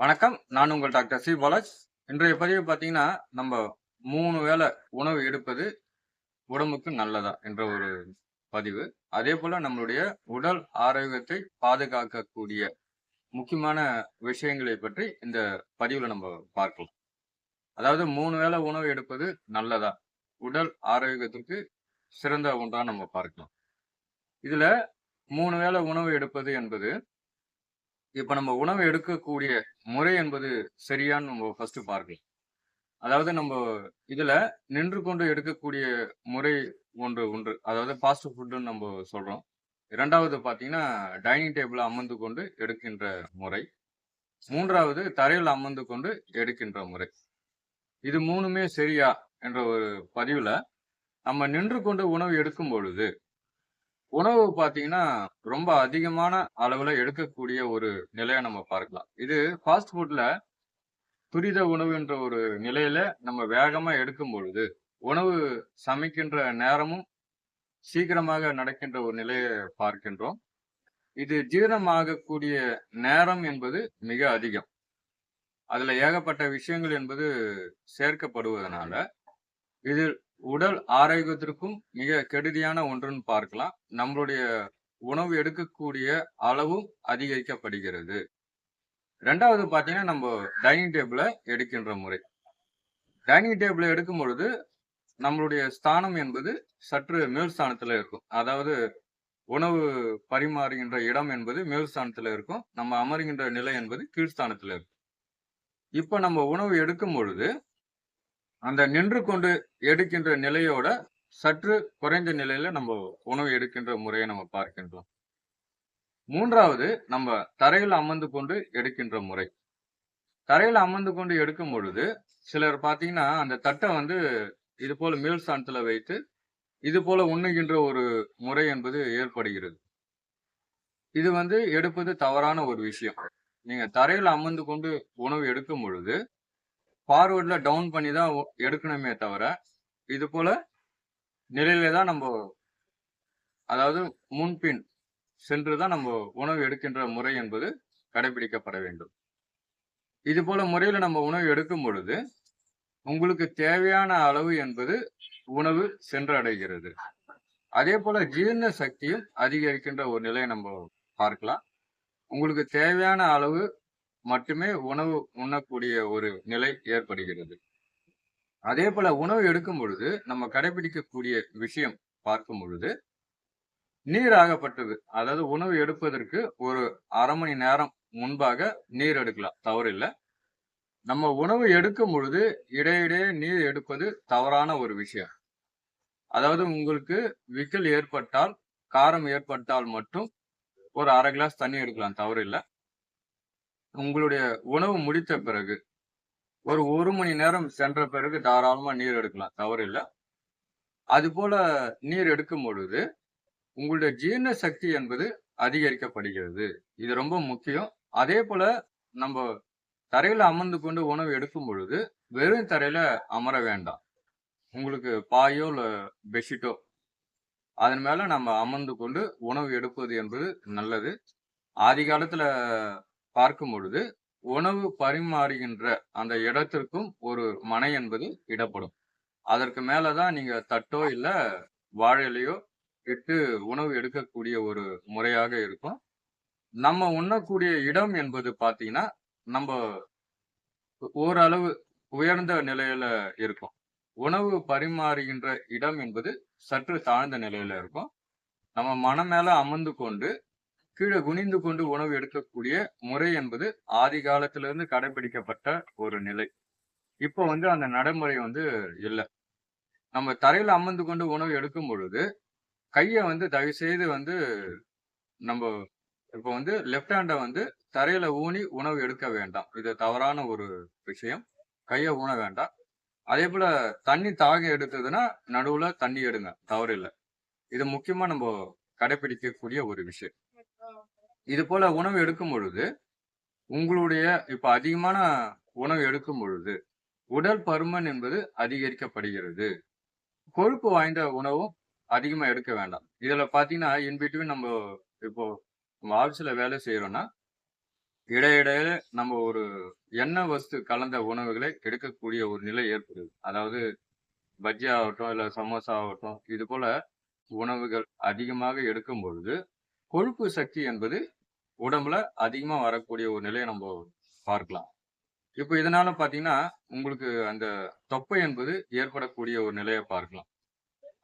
வணக்கம். நான் உங்கள் டாக்டர் சி. பாலாஜ். இன்றைய பதிவு பார்த்தீங்கன்னா நம்ம மூணு வேளை உணவு எடுப்பது உடம்புக்கு நல்லதா என்ற ஒரு பதிவு. அதே போல் நம்மளுடைய உடல் ஆரோக்கியத்தை பாதுகாக்கக்கூடிய முக்கியமான விஷயங்களை பற்றி இந்த பதிவில் நம்ம பார்க்கலாம். அதாவது மூணு வேளை உணவு எடுப்பது நல்லதா? உடல் ஆரோக்கியத்திற்கு சிறந்த ஒன்றாக நம்ம பார்க்கலாம். இதில் மூணு வேளை உணவு எடுப்பது என்பது இப்ப நம்ம உணவு எடுக்கக்கூடிய முறை என்பது சரியான்னு நம்ம ஃபர்ஸ்ட் பார்க்கலாம் அதாவது நம்ம இதுல நின்று கொண்டு எடுக்கக்கூடிய முறை ஒன்று ஒன்று. அதாவது ஃபாஸ்ட் ஃபுட்டுன்னு நம்ம சொல்றோம். இரண்டாவது பார்த்தீங்கன்னா டைனிங் டேபிள் அமர்ந்து கொண்டு எடுக்கின்ற முறை. மூன்றாவது தரையில் அமர்ந்து கொண்டு எடுக்கின்ற முறை. இது மூணுமே சரியா என்ற ஒரு பதிவில் நம்ம நின்று கொண்டு உணவு எடுக்கும் பொழுது உணவு பார்த்தீங்கன்னா ரொம்ப அதிகமான அளவில் எடுக்கக்கூடிய ஒரு நிலையை நம்ம பார்க்கலாம். இது ஃபாஸ்ட் ஃபுட்ல துரித உணவு என்ற ஒரு நிலையில நம்ம வேகமா எடுக்கும் பொழுது உணவு சமைக்கின்ற நேரமும் சீக்கிரமாக நடக்கின்ற ஒரு நிலையை பார்க்கின்றோம். இது ஜீரணமாகக்கூடிய நேரம் என்பது மிக அதிகம். அதில் ஏகப்பட்ட விஷயங்கள் என்பது சேர்க்கப்படுவதனால இது உடல் ஆரோக்கியத்திற்கும் மிக கெடுதியான ஒன்றுன்னு பார்க்கலாம். நம்மளுடைய உணவு எடுக்கக்கூடிய அளவும் அதிகரிக்கப்படுகிறது. ரெண்டாவது பார்த்தீங்கன்னா நம்ம டைனிங் டேபிளை எடுக்கின்ற முறை. டைனிங் டேபிளை எடுக்கும் பொழுது நம்மளுடைய ஸ்தானம் என்பது சற்று மேல் ஸ்தானத்தில் இருக்கும். அதாவது உணவு பரிமாறுகின்ற இடம் என்பது மேல் ஸ்தானத்தில் இருக்கும். நம்ம அமருகின்ற நிலை என்பது கீழ்ஸ்தானத்தில் இருக்கும். இப்போ நம்ம உணவு எடுக்கும் பொழுது அந்த நின்று கொண்டு எடுக்கின்ற நிலையோட சற்று குறைந்த நிலையில நம்ம உணவு எடுக்கின்ற முறையை நம்ம பார்க்கின்றோம். மூன்றாவது நம்ம தரையில் அமர்ந்து கொண்டு எடுக்கின்ற முறை. தரையில் அமர்ந்து கொண்டு எடுக்கும் பொழுது சிலர் பார்த்தீங்கன்னா அந்த தட்டை வந்து இது போல மேல் ஸ்தானத்துல வைத்து இது போல உண்ணுகின்ற ஒரு முறை என்பது ஏற்படுகிறது. இது வந்து எடுப்பது தவறான ஒரு விஷயம். நீங்க தரையில் அமர்ந்து கொண்டு உணவு எடுக்கும் பொழுது ஃபார்வர்டில் டவுன் பண்ணி தான் எடுக்கணுமே தவிர இது போல் நிலையில தான் நம்ம அதாவது முன்பின் சென்று தான் நம்ம உணவு எடுக்கின்ற முறை என்பது கடைபிடிக்கப்பட வேண்டும். இது போல முறையில் நம்ம உணவு எடுக்கும் பொழுது உங்களுக்கு தேவையான அளவு என்பது உணவு சென்றடைகிறது. அதே போல ஜீரண சக்தியும் அதிகரிக்கின்ற ஒரு நிலையை நம்ம பார்க்கலாம். உங்களுக்கு தேவையான அளவு மட்டுமே உணவு உண்ணக்கூடிய ஒரு நிலை ஏற்படுகிறது. அதே போல உணவு எடுக்கும் பொழுது நம்ம கடைபிடிக்கக்கூடிய விஷயம் பார்க்கும் பொழுது நீர் ஆகப்பட்டது. அதாவது உணவு எடுப்பதற்கு ஒரு அரை மணி நேரம் முன்பாக நீர் எடுக்கலாம். தவறில்லை நம்ம உணவு எடுக்கும் பொழுது இடையிடையே நீர் எடுப்பது தவறான ஒரு விஷயம். அதாவது உங்களுக்கு விக்கல் ஏற்பட்டால் காரம் ஏற்பட்டால் மட்டும் ஒரு அரை கிளாஸ் தண்ணி எடுக்கலாம். தவறில்லை உங்களுடைய உணவு முடித்த பிறகு ஒரு ஒரு மணி நேரம் சென்ற பிறகு தாராளமா நீர் எடுக்கலாம். தவறில்லை அது போல நீர் எடுக்கும் பொழுது உங்களுடைய ஜீரண சக்தி என்பது அதிகரிக்கப்படுகிறது. இது ரொம்ப முக்கியம். அதே போல நம்ம தரையில அமர்ந்து கொண்டு உணவு எடுக்கும் பொழுது வெறும் தரையில அமர வேண்டாம். உங்களுக்கு பாயோ இல்லை பெட்ஷீட்டோ அதன் மேல நம்ம அமர்ந்து கொண்டு உணவு எடுப்பது என்பது நல்லது. ஆதி காலத்துல பார்க்கும் பொழுது உணவு பரிமாறுகின்ற அந்த இடத்திற்கும் ஒரு மனை என்பது இடப்படும். அதற்கு மேலதான் நீங்க தட்டோ இல்ல வாழையிலையோ இட்டு உணவு எடுக்கக்கூடிய ஒரு முறையாக இருக்கும். நம்ம உண்ணக்கூடிய இடம் என்பது பாத்தீங்கன்னா நம்ம ஓரளவு உயர்ந்த நிலையில இருக்கும். உணவு பரிமாறுகின்ற இடம் என்பது சற்று தாழ்ந்த நிலையில இருக்கும். நம்ம மனம் மேல அமர்ந்து கொண்டு கீழே குனிந்து கொண்டு உணவு எடுக்கக்கூடிய முறை என்பது ஆதி காலத்திலிருந்து கடைபிடிக்கப்பட்ட ஒரு நிலை. இப்போ வந்து அந்த நடைமுறை வந்து இல்லை. நம்ம தரையில் அமர்ந்து கொண்டு உணவு எடுக்கும் பொழுது கையை வந்து தயவுசெய்து வந்து நம்ம இப்போ வந்து லெஃப்ட் ஹேண்டை வந்து தரையில ஊனி உணவு எடுக்க வேண்டாம். இது தவறான ஒரு விஷயம். கையை ஊன வேண்டாம். அதே போல தண்ணி தாகம் எடுத்ததுன்னா நடுவுல தண்ணி எடுங்க. தவறில்லை. இது முக்கியமா நம்ம கடைபிடிக்கக்கூடிய ஒரு விஷயம். இது போல உணவு எடுக்கும் பொழுது உங்களுடைய இப்ப அதிகமான உணவு எடுக்கும் பொழுது உடல் பருமன் என்பது அதிகரிக்கப்படுகிறது. கொழுப்பு வாய்ந்த உணவும் அதிகமா எடுக்க வேண்டாம். இதுல பாத்தீங்கன்னா இன்பிட்வீன் நம்ம இப்போ நம்ம ஆஃபீஸ்ல வேலை செய்யறோம்னா இடையிடையில நம்ம ஒரு எண்ணெய் வஸ்து கலந்த உணவுகளை எடுக்கக்கூடிய ஒரு நிலை ஏற்படுது. அதாவது பஜ்ஜி ஆகட்டும் இல்ல சமோசா ஆகட்டும் இது போல உணவுகள் அதிகமாக எடுக்கும் பொழுது கொழுப்பு சக்தி என்பது உடம்புல அதிகமாக வரக்கூடிய ஒரு நிலையை நம்ம பார்க்கலாம். இப்போ இதனால பார்த்தீங்கன்னா உங்களுக்கு அந்த தொப்பை என்பது ஏற்படக்கூடிய ஒரு நிலையை பார்க்கலாம்.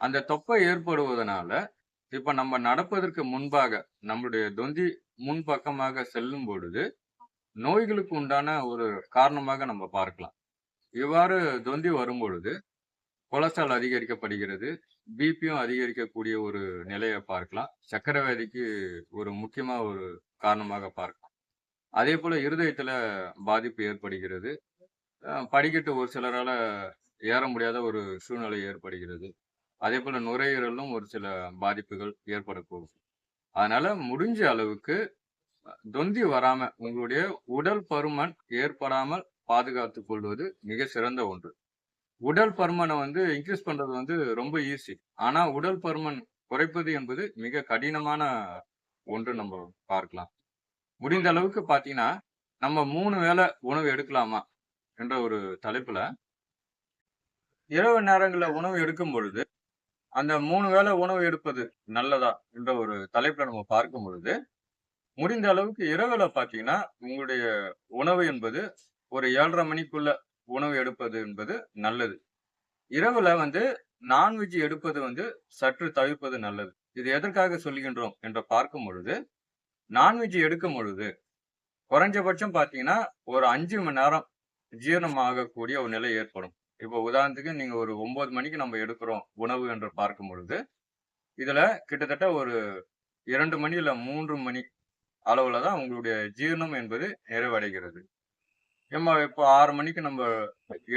அந்த தொப்பை ஏற்படுவதனால இப்போ நம்ம நடப்பதற்கு முன்பாக நம்மளுடைய தொந்தி முன்பக்கமாக செல்லும் பொழுது நோய்களுக்கு உண்டான ஒரு காரணமாக நம்ம பார்க்கலாம். இவ்வாறு தொந்தி வரும் பொழுது கொலஸ்ட்ரால் அதிகரிக்கப்படுகிறது. பிபியும் அதிகரிக்கக்கூடிய ஒரு நிலையை பார்க்கலாம். சர்க்கரை வியாதிக்கு ஒரு முக்கியமாக ஒரு காரணமாக பார்க்கலாம். அதே போல் இருதயத்தில் பாதிப்பு ஏற்படுகிறது. படிக்கட்டு ஒரு சிலரால் ஏற முடியாத ஒரு சூழ்நிலை ஏற்படுகிறது. அதே போல் நுரையீரலும் ஒரு சில பாதிப்புகள் ஏற்படக்கூடும் அதனால் முடிஞ்ச அளவுக்கு தொந்தி வராமல் உங்களுடைய உடல் பருமன் ஏற்படாமல் பாதுகாத்து கொள்வது மிக சிறந்த ஒன்று. உடல் பருமனை வந்து இன்க்ரீஸ் பண்றது வந்து ரொம்ப ஈஸி ஆனா உடல் பருமன் குறைப்பது என்பது மிக கடினமான ஒன்று நம்ம பார்க்கலாம். முடிந்த அளவுக்கு பாத்தீங்கன்னா நம்ம மூணு வேளை உணவு எடுக்கலாமா என்ற ஒரு தலைப்புல இரவு நேரங்கள்ல உணவு எடுக்கும் பொழுது அந்த மூணு வேளை உணவு எடுப்பது நல்லதா என்ற ஒரு தலைப்புல நம்ம பார்க்கும் பொழுது முடிந்த அளவுக்கு இரவுல பாத்தீங்கன்னா உங்களுடைய உணவு என்பது ஒரு ஏழரை மணிக்குள்ள உணவு எடுப்பது என்பது நல்லது. இரவுல வந்து நான்வெஜ் எடுப்பது வந்து சற்று தவிர்ப்பது நல்லது. இது எதற்காக சொல்லுகின்றோம் என்று பார்க்கும் பொழுது நான்வெஜ் எடுக்கும் பொழுது குறைஞ்சபட்சம் பார்த்தீங்கன்னா ஒரு அஞ்சு மணி நேரம் ஜீரணம் ஆகக்கூடிய ஒரு நிலை ஏற்படும். இப்போ உதாரணத்துக்கு நீங்கள் ஒரு ஒம்பது மணிக்கு நம்ம எடுக்கிறோம் உணவு என்று பார்க்கும் பொழுது இதில் கிட்டத்தட்ட ஒரு இரண்டு மணி இல்லை மூன்று மணி அளவில் தான் உங்களுடைய ஜீரணம் என்பது நிறைவடைகிறது. நம்ம இப்போ ஆறு மணிக்கு நம்ம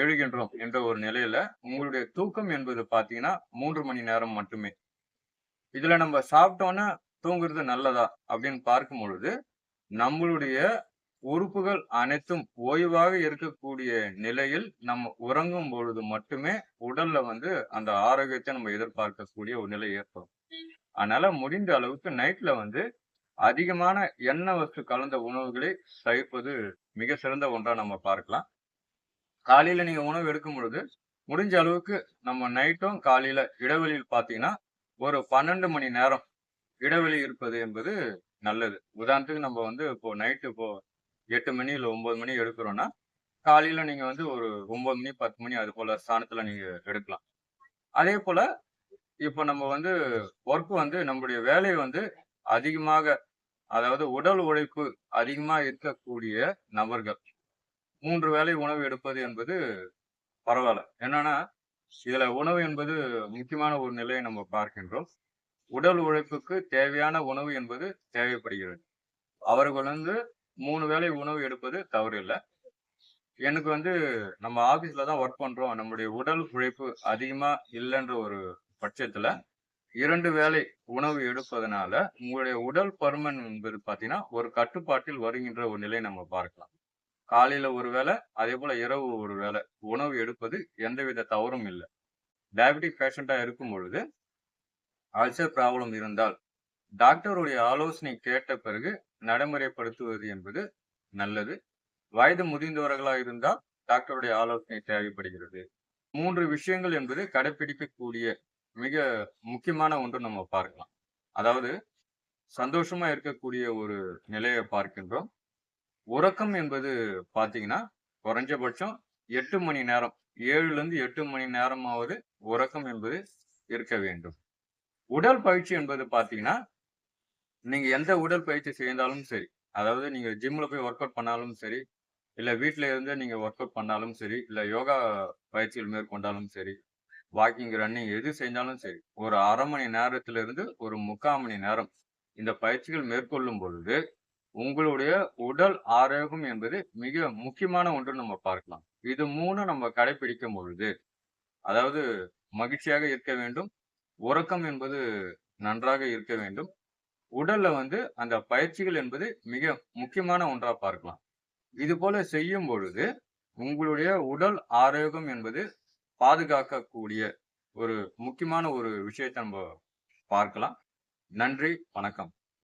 எழுகின்றோம் என்ற ஒரு நிலையில உங்களுடைய தூக்கம் என்பது பாத்தீங்கன்னா மூன்று மணி நேரம் மட்டுமே. இதுல நம்ம சாப்பிட்டோன்னே தூங்குறது நல்லதா அப்படின்னு பார்க்கும் பொழுது நம்மளுடைய உறுப்புகள் அனைத்தும் ஓய்வாக இருக்கக்கூடிய நிலையில் நம்ம உறங்கும் பொழுது மட்டுமே உடல்ல வந்து அந்த ஆரோக்கியத்தை நம்ம எதிர்பார்க்கக்கூடிய ஒரு நிலை ஏற்படும். அதனால முடிந்த அளவுக்கு நைட்ல வந்து அதிகமான எண்ணெய் வஸ்து கலந்த உணவுகளை சகிப்பது மிக சிறந்த ஒன்றா நம்ம பார்க்கலாம். காலையில நீங்க உணவு எடுக்கும் பொழுது முடிஞ்ச அளவுக்கு நம்ம நைட்டும் காலையில இடைவெளியில் பாத்தீங்கன்னா ஒரு பன்னெண்டு மணி நேரம் இடைவெளி இருப்பது என்பது நல்லது. உதாரணத்துக்கு நம்ம வந்து இப்போ நைட்டு இப்போ எட்டு மணி இல்லை ஒன்பது மணி எடுக்கிறோம்னா காலையில நீங்க வந்து ஒரு ஒன்பது மணி பத்து மணி அது போல ஸ்தானத்துல நீங்க எடுக்கலாம். அதே போல இப்போ நம்ம வந்து ஒர்க் வந்து நம்முடைய வேலையை வந்து அதிகமாக அதாவது உடல் உழைப்பு அதிகமா இருக்கக்கூடிய நபர்கள். மூன்று வேளை உணவு எடுப்பது என்பது பரவாயில்ல. என்னன்னா இதுல உணவு என்பது முக்கியமான ஒரு நிலையை நம்ம பார்க்கின்றோம். உடல் உழைப்புக்கு தேவையான உணவு என்பது தேவைப்படுகிறது. அவர்கள் வந்து மூணு வேளை உணவு எடுப்பது தவறு இல்லை எனக்கு வந்து நம்ம ஆபீஸ்ல தான் ஒர்க் பண்றோம். நம்முடைய உடல் உழைப்பு அதிகமா இல்லைன்ற ஒரு பட்சத்துல இரண்டு வேளை உணவு எடுப்பதனால உங்களுடைய உடல் பருமன் என்பது பாத்தீங்கன்னா ஒரு கட்டுப்பாட்டில் வருகின்ற ஒரு நிலை நம்ம பார்க்கலாம். காலையில ஒரு வேளை அதே போல இரவு ஒரு வேளை உணவு எடுப்பது எந்தவித தவறும் இல்லை. டயபெட்டிக் பேஷண்டா இருக்கும் பொழுது அல்சர் ப்ராப்ளம் இருந்தால் டாக்டருடைய ஆலோசனை கேட்ட பிறகு நடைமுறைப்படுத்துவது என்பது நல்லது. வயது முதிர்ந்தவர்களா இருந்தால் டாக்டருடைய ஆலோசனை தேவைப்படுகிறது. மூன்று விஷயங்கள் என்பது கடைபிடிக்கக்கூடிய மிக முக்கியமான ஒன்று நம்ம பார்க்கலாம். அதாவது சந்தோஷமா இருக்கக்கூடிய ஒரு நிலையை பார்க்கின்றோம். உறக்கம் என்பது பார்த்தீங்கன்னா குறைஞ்சபட்சம் எட்டு மணி நேரம் ஏழுலேருந்து எட்டு மணி நேரமாவது உறக்கம் என்பது இருக்க வேண்டும். உடல் பயிற்சி என்பது பார்த்தீங்கன்னா நீங்கள் எந்த உடல் பயிற்சி செய்தாலும் சரி அதாவது நீங்கள் ஜிம்மில் போய் ஒர்க் அவுட் பண்ணாலும் சரி இல்லை வீட்டில் இருந்து நீங்கள் ஒர்க் அவுட் பண்ணாலும் சரி இல்லை யோகா பயிற்சிகள் மேற்கொண்டாலும் சரி வாக்கிங் ரன்னிங் எது செஞ்சாலும் சரி ஒரு அரை மணி நேரத்திலிருந்து ஒரு முக்கால் மணி நேரம் இந்த பயிற்சிகள் மேற்கொள்ளும் பொழுது உங்களுடைய உடல் ஆரோக்கியம் என்பது மிக முக்கியமான ஒன்று நம்ம பார்க்கலாம். இது மூணு நம்ம கடைபிடிக்கும் பொழுது அதாவது மகிழ்ச்சியாக இருக்க வேண்டும் உறக்கம் என்பது நன்றாக இருக்க வேண்டும் உடல்ல வந்து அந்த பயிற்சிகள் என்பது மிக முக்கியமான ஒன்றா பார்க்கலாம். இது போல செய்யும் பொழுது உங்களுடைய உடல் ஆரோக்கியம் என்பது பாதுகாக்கக்கூடிய ஒரு முக்கியமான ஒரு விஷயத்தை நம்ம பார்க்கலாம். நன்றி வணக்கம்.